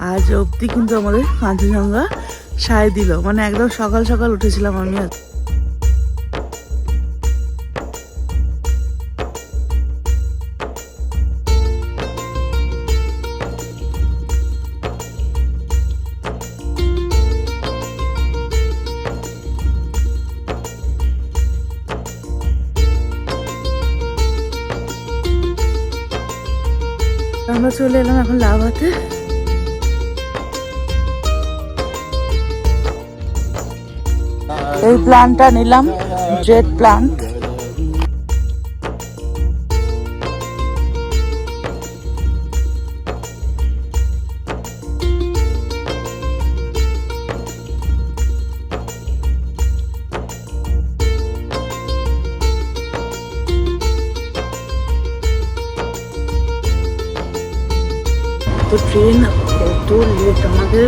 আজ অবধি কিন্তু আমাদের কাঞ্চনজঙ্ঘা সায় দিল মানে একদম সকাল সকাল উঠেছিলাম আমি আজ। আমরা চলে এলাম এখন লাভাতে এই প্ল্যান্টটা নিলাম জেড প্ল্যান্ট তো ট্রেন কত লেট আমাদের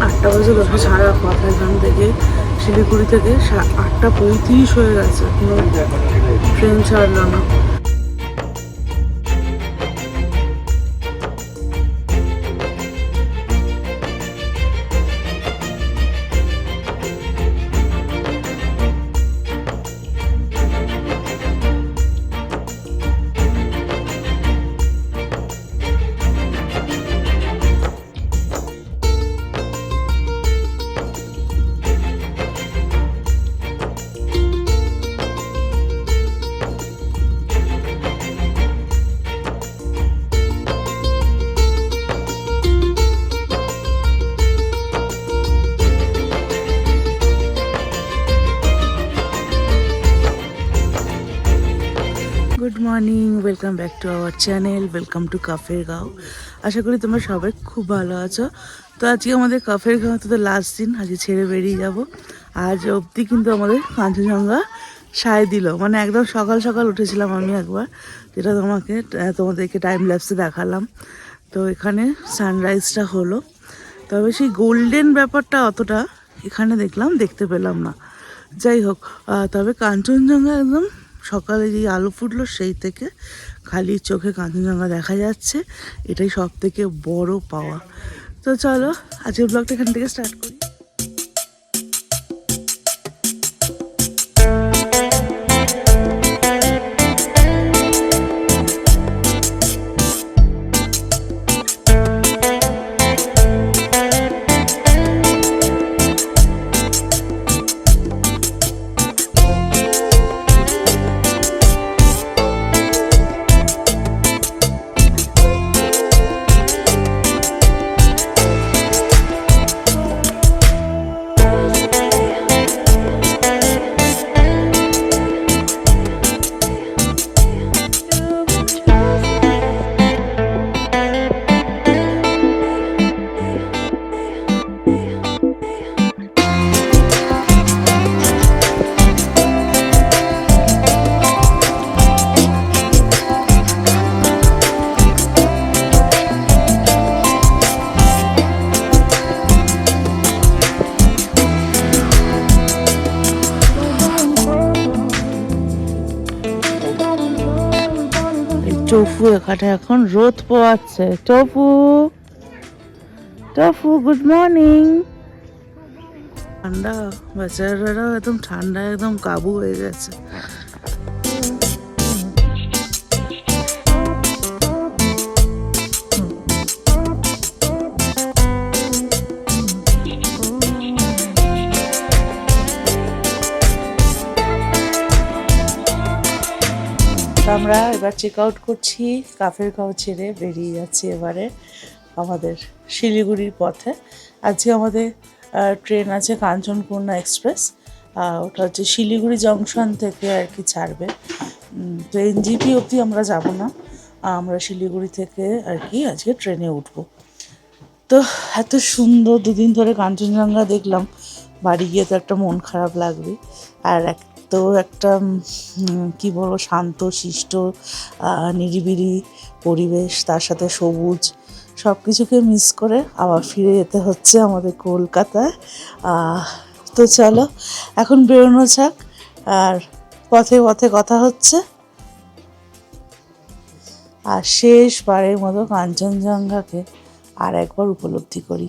আটটা বাজে দশে ছাড়া কথা এখান থেকে শিলিগুড়ি থেকে আটটা পঁয়ত্রিশ হয়ে গেছে। ট্রেন ছাড়লো না। Welcome back to our channel welcome to Kaffer Gaon আশা করি তোমরা সবাই খুব ভালো আছো। তো আজকে আমাদের কাফের গাঁও তো লাস্ট দিন, আজকে ছেড়ে বেরিয়ে যাব। আজ অবধি কিন্তু আমাদের কাঞ্চনজঙ্ঘা সায় দিল। মানে একদম সকাল সকাল উঠেছিলাম আমি একবার, যেটা তোমাকে তোমাদেরকে টাইম ল্যাপসে দেখালাম। তো এখানে সানরাইজটা হলো। তবে সেই গোল্ডেন ব্যাপারটা অতটা এখানে দেখলাম, দেখতে পেলাম না। যাই হোক তবে কাঞ্চনজঙ্ঘা একদম সকালে যেই আলো ফুটলো সেই থেকে খালি চোখে কাঞ্চনজঙ্ঘা দেখা যাচ্ছে। এটাই সব থেকে বড় পাওয়া তো চলো, আজকের ব্লগটা এখান থেকে স্টার্ট করি। টফু এখানে এখন রোদ পোয়াচ্ছে। টফু টফু গুড মর্নিং ঠান্ডা, বাচ্চারা একদম ঠান্ডা, একদম কাবু হয়ে গেছে। আমরা এবার চেক আউট করছি, কাফের গাঁও ছেড়ে বেরিয়ে যাচ্ছি এবারে আমাদের শিলিগুড়ির পথে। আজকে আমাদের ট্রেন আছে কাঞ্চনপূর্ণা এক্সপ্রেস ওটা হচ্ছে শিলিগুড়ি জংশন থেকে আর কি ছাড়বে। তো এনজিপি অবধি আমরা যাব না, আমরা শিলিগুড়ি থেকে আর কি আজকে ট্রেনে উঠবো। তো এত সুন্দর দুদিন ধরে কাঞ্চনজঙ্ঘা দেখলাম, বাড়ি গিয়ে তো একটা মন খারাপ লাগবে। আর এক তো একটা কি বলব, শান্ত, শিষ্ট নিরিবিলি পরিবেশ, তার সাথে সবুজ সব কিছুকে মিস করে আবার ফিরে যেতে হচ্ছে আমাদের কলকাতায়। তো চলো, এখন বেরোনো যাক, আর পথে পথে কথা হচ্ছে। আর শেষবারের মতো কাঞ্চনজঙ্ঘাকে আর একবার উপলব্ধি করি।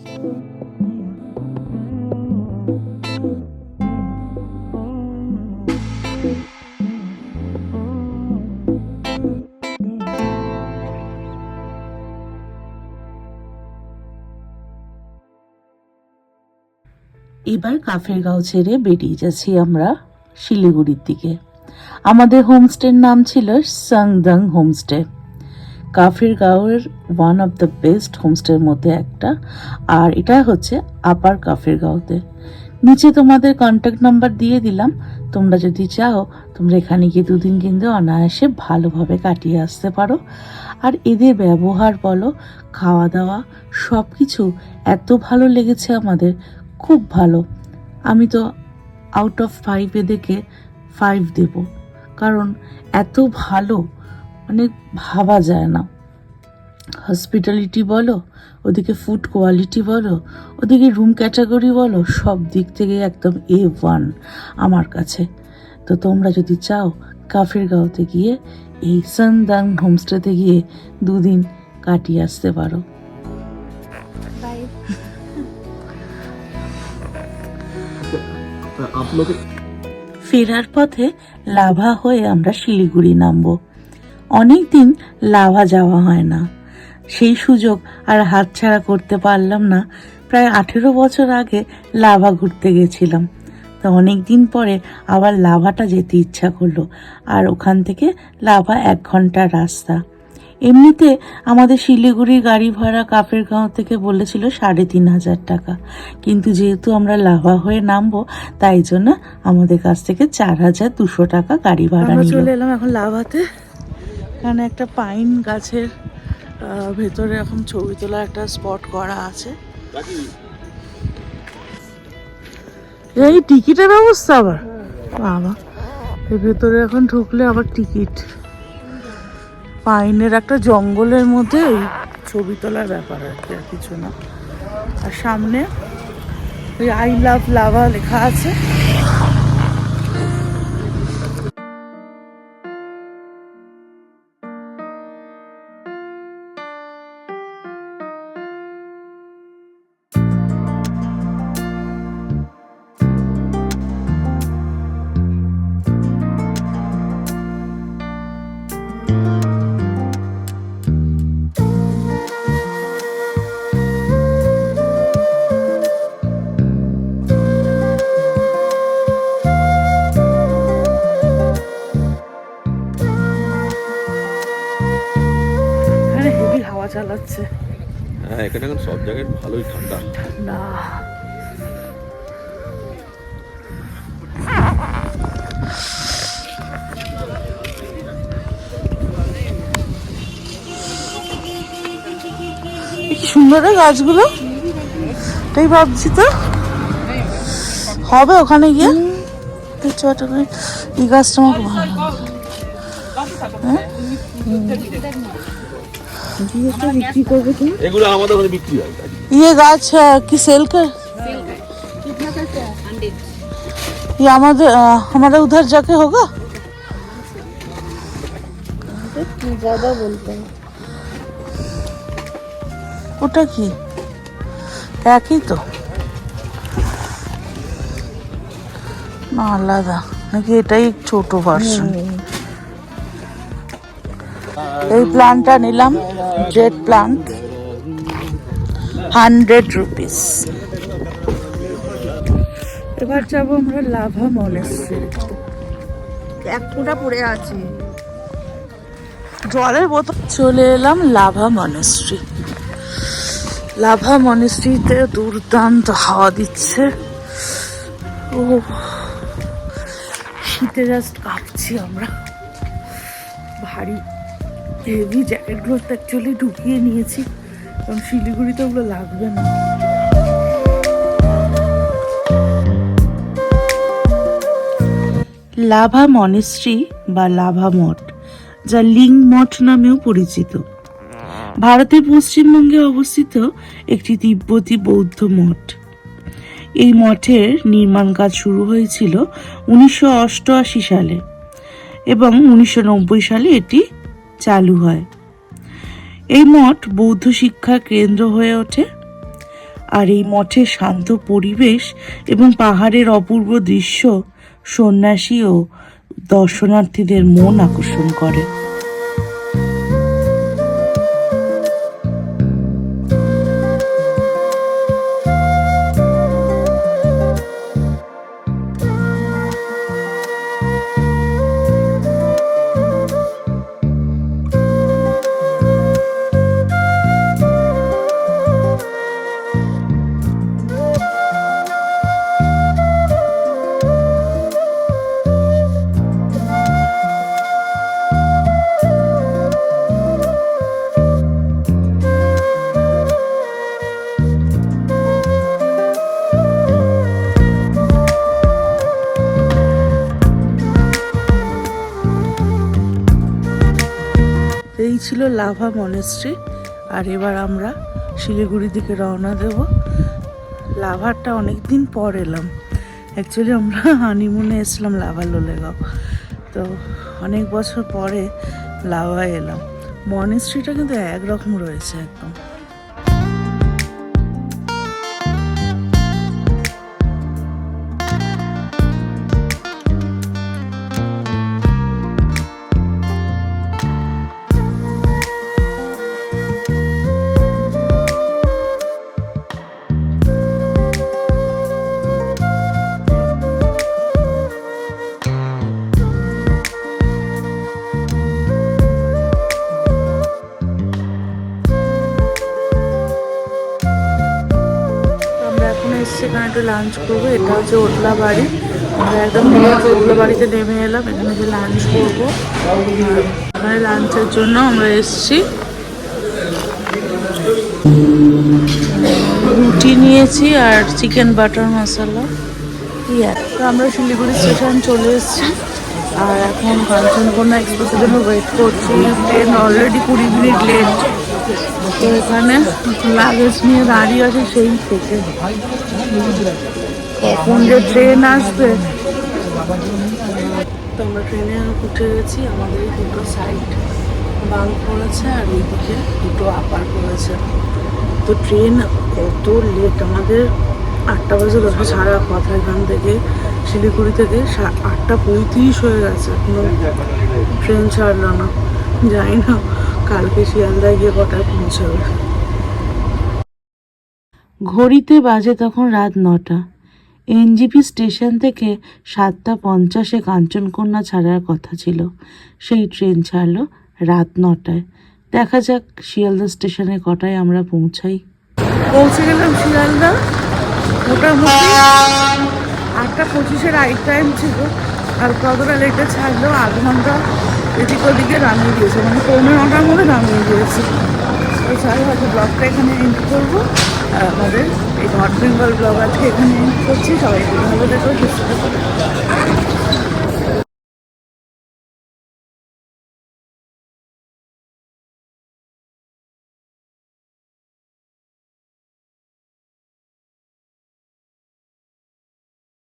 এবার কাফের গাঁও ছেড়ে বেরিয়ে যাচ্ছি আমরা শিলিগুড়ির দিকে। আমাদের হোমস্টের নাম ছিল সাংদাং হোমস্টে কাফের গাঁওয়ের ওয়ান অফ দ্য বেস্ট হোমস্টের মধ্যে একটা, আর এটা হচ্ছে আপার কাফের গাঁওতে নিচে তোমাদের কন্ট্যাক্ট নাম্বার দিয়ে দিলাম, তোমরা যদি চাও, তোমরা এখানে গিয়ে দুদিন কিন্তু অনায়াসে ভালোভাবে কাটিয়ে আসতে পারো। আর এদের ব্যবহার বলো খাওয়া দাওয়া সব কিছু এত ভালো লেগেছে আমাদের খুব ভালো। আমি তো আউট অফ ফাইভ এদেরকে ফাইভ দেব। কারণ এত ভালো মানে ভাবা যায় না। হসপিটালিটি বলো, ওদিকে ফুড কোয়ালিটি বলো, ওদিকে রুম ক্যাটাগরি বলো, সব দিক থেকে একদম এ ওয়ান আমার কাছে। তো তোমরা যদি চাও কাফের গাঁওতে গিয়ে এই সানদাং হোমস্টেতে গিয়ে দুদিন কাটিয়ে আসতে পারো। লোকে ফেরার পথে লাভা হয়ে আমরা শিলিগুড়ি নামব। অনেক দিন লাভা যাওয়া হয় না। সেই সুযোগ আর হাতছাড়া করতে পারলাম না। প্রায় আঠেরো বছর আগে লাভা ঘুরতে গেছিলাম। তো অনেক দিন পরে আবার লাভাটা যেতে ইচ্ছা করল। আর ওখান থেকে লাভা এক ঘণ্টার রাস্তা। এমনিতে আমাদের শিলিগুড়ি গাড়ি ভাড়া কাফের গাঁও থেকে বলেছিল সাড়ে তিন হাজার টাকা। কিন্তু যেহেতু আমরা লাভা হয়ে নামবো তাই জন্য আমাদের কাছ থেকে চার হাজার দুশো টাকা গাড়ি ভাড়া চলে এলাম এখন লাভাতে। এখানে একটা পাইন গাছের ভেতরে এখন ছবি তোলা একটা স্পট করা আছে। এই টিকিটের ব্যবস্থা আবার। বাবা ভেতরে এখন ঢুকলে আবার টিকিট। পাইনের একটা জঙ্গলের মধ্যে ছবি তোলার ব্যাপার আর কি, আর কিছু না। আর সামনে ওই আই লাভ লাভা লেখা আছে। হ্যাঁ এখানে সব জায়গায় ভালোই ঠান্ডা। না সুন্দর গাছগুলো? তাই ভাবছি তো। হবে ওখানে গিয়ে? এই গাছটা আমার ভালো বিক্রি করবে তুমি এগুলো আমাদের ওখানে বিক্রি হয় ये गाछ है कि सेल कर ये हमारे अ, हमारे उधर जाके होगा ज्यादा बोलते हैं ওটা কি একই তো না আলাদা নাকি এটাই ছোট ভার্সন এই প্লান্টটা নিলাম জেড প্লান্ট, হান্ড্রেড রুপিস। এবার যাব আমরা লাভা মনেস্ট্রি এক পড়ে আছে। জলের বোতল। চলে এলাম লাভা মনেস্ট্রি লাভা মনেস্ট্রিতে দুর্দান্ত হাওয়া দিচ্ছে। ও, শীতে জাস্ট কাঁপছি আমরা। ভারী। হেভি জ্যাকেটগুলো তো অ্যাকচুয়ালি ঢুকিয়ে নিয়েছি। কারণ শিলিগুড়িতে ওগুলো লাগবে না। লাভা মনেস্ট্রি বা লাভা মঠ, যা লিং মঠ নামেও পরিচিত। ভারতের পশ্চিমবঙ্গে অবস্থিত একটি তিব্বতী বৌদ্ধ মঠ। এই মঠের নির্মাণ কাজ শুরু হয়েছিল উনিশশো অষ্টআশি সালে এবং উনিশশো নব্বই সালে এটি চালু হয়। এই মঠ বৌদ্ধ শিক্ষার কেন্দ্র হয়ে ওঠে আর এই মঠের শান্ত পরিবেশ এবং পাহাড়ের অপূর্ব দৃশ্য সন্ন্যাসী ও দর্শনার্থীদের মন আকর্ষণ করে। এই ছিল লাভা মনেস্ট্রি আর এবার আমরা শিলিগুড়ির দিকে রওনা দেব। লাভারটা অনেক দিন পর এলাম। অ্যাকচুয়ালি আমরা হানিমুনে এসেছিলাম লাভা লোলেগাঁও। তো অনেক বছর পরে লাভা এলাম। মনেস্ট্রিটা কিন্তু একরকম রয়েছে একদম। একটু লাঞ্চ করব এটা হচ্ছে ওটলা বাড়ি। আমরা একদম ওটলা বাড়িতে নেমে এলাম এখানে যে লাঞ্চ করব। এখানে লাঞ্চের জন্য আমরা এসেছি। রুটি নিয়েছি আর চিকেন বাটার মশলা ইয়া তো আমরা শিলিগুড়ি স্টেশন চলে এসেছি। আর এখন কাঞ্চনকন্যা এক্সপ্রেসের জন্য ওয়েট করছি। ট্রেন অলরেডি কুড়ি মিনিট লেট তো এখানে লাগেজ নিয়ে দাঁড়িয়ে আছে সেই থেকে। কখন যে ট্রেন আসবে। তো আমরা ট্রেনে উঠে গেছি, আমাদের দুটো সাইড বাং পড়েছে আর এইদিকে দুটো আপার পড়েছে। তো ট্রেন কত লেট আমাদের আটটা বাজে দশটা সারা কথা এখান থেকে, শিলিগুড়ি থেকে আটটা পঁয়ত্রিশ হয়ে গেছে। ট্রেন ছাড়লো না। যাই না। কালকে শিয়ালদায় গিয়ে কটায় পৌঁছাবে। ঘড়িতে বাজে তখন রাত নটা। এনজিপি স্টেশন থেকে সাতটা পঞ্চাশে কাঞ্চনকন্যা ছাড়ার কথা ছিল। সেই ট্রেন ছাড়লো রাত নটায়। দেখা যাক শিয়ালদা স্টেশনে কটায় আমরা পৌঁছাই। পৌঁছে গেলাম শিয়ালদা। মোটামুটি আটটা পঁচিশের রাইট টাইম ছিল। আর কতটা লেটে ছাড়লেও আধ ঘণ্টা। এদিক ওদিকে নামিয়ে দিয়েছে মানে পৌনে নটার মধ্যে নামিয়ে দিয়েছে। তো স্যার হয়তো ব্লগটা এখানে এন্ড করব। আর আমাদের এই নর্থ বেঙ্গল ব্লগ আজকে এখানে এন্ড করছি। সবাই ভালো দেখো সুস্থ